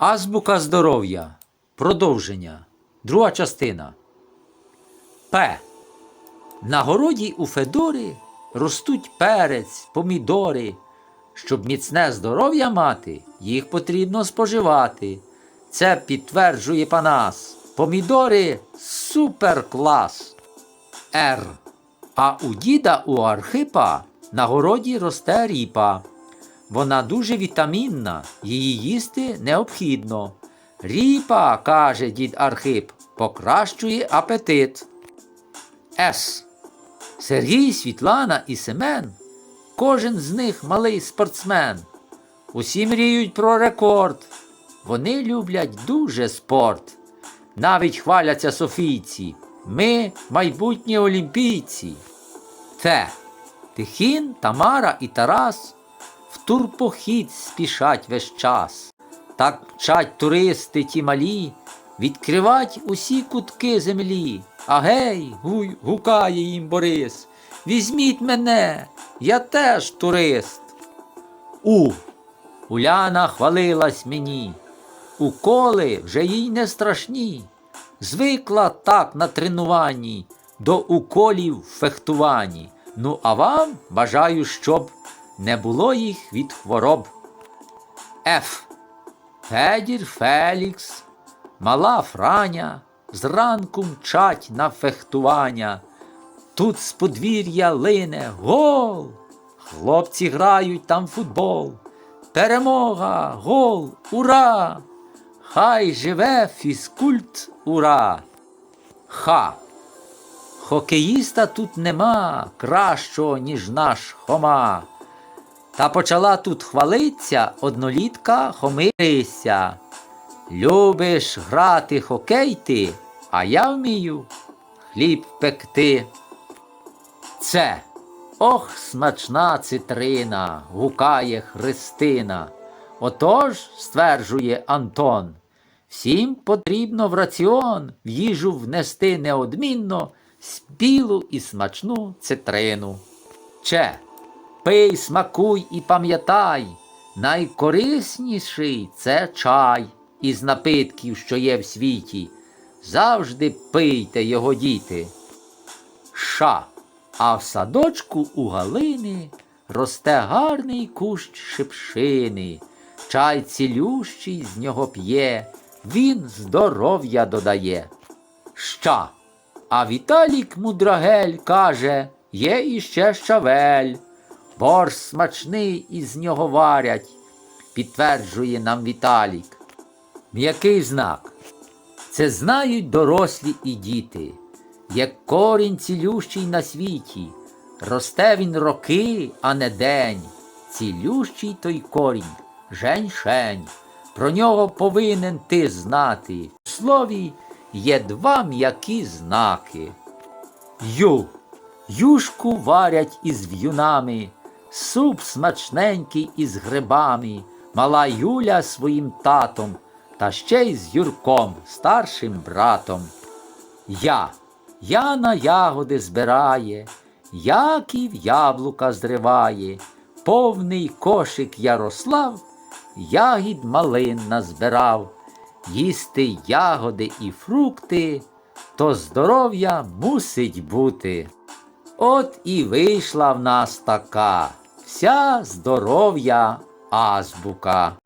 Азбука здоров'я. Продовження. Друга частина. П. На городі у Федори ростуть перець, помідори. Щоб міцне здоров'я мати, їх потрібно споживати. Це підтверджує Панас. Помідори суперклас. Р. А у діда у Архипа на городі росте ріпа. Вона дуже вітамінна, її їсти необхідно. Ріпа, каже дід Архип, покращує апетит. С. Сергій, Світлана і Семен. Кожен з них малий спортсмен. Усі мріють про рекорд. Вони люблять дуже спорт. Навіть хваляться софійці. Ми майбутні олімпійці. Те. Тихін, Тамара і Тарас в турпохід спішать весь час. Так мчать туристи ті малі, відкривать усі кутки землі. А гей, гуй, гукає їм Борис. Візьміть мене, я теж турист. У. Уляна хвалилась мені. Уколи вже їй не страшні. Звикла так на тренуванні до уколів в фехтуванні. Ну, а вам бажаю, щоб не було їх від хвороб. Ф. Федір Фелікс, мала Франя, зранку мчать на фехтування. Тут з подвір'я лине гол. Хлопці грають там футбол. Перемога, гол, ура! Хай живе фізкульт, ура! Ха! Хокеїста тут нема кращого, ніж наш Хома. Та почала тут хвалиться однолітка Хомирися. Любиш грати хокей ти, а я вмію хліб пекти. Це ох, смачна цитрина, гукає Христина. Отож, стверджує Антон, всім потрібно в раціон в їжу внести неодмінно спілу і смачну цитрину. Че, пий, смакуй і пам'ятай, найкорисніший це чай із напитків, що є в світі. Завжди пийте його діти. Ша. А в садочку у Галини росте гарний кущ шипшини. Чай цілющий з нього п'є, він здоров'я додає. Ща. А Віталік Мудрагель каже, є іще щавель. Борщ смачний із нього варять, підтверджує нам Віталік. М'який знак. Це знають дорослі і діти, як корінь цілющий на світі. Росте він роки, а не день. Цілющий той корінь, женьшень. Про нього повинен ти знати. В слові є два м'які знаки. Ю. Юшку варять із в'юнами, суп смачненький із грибами, мала Юля своїм татом, та ще й з Юрком, старшим братом. Я. Яна ягоди збирає, Яків яблука зриває, повний кошик Ярослав, ягід малин назбирав, їсти ягоди і фрукти, то здоров'я мусить бути. От і вийшла в нас така вся здоров'я азбука.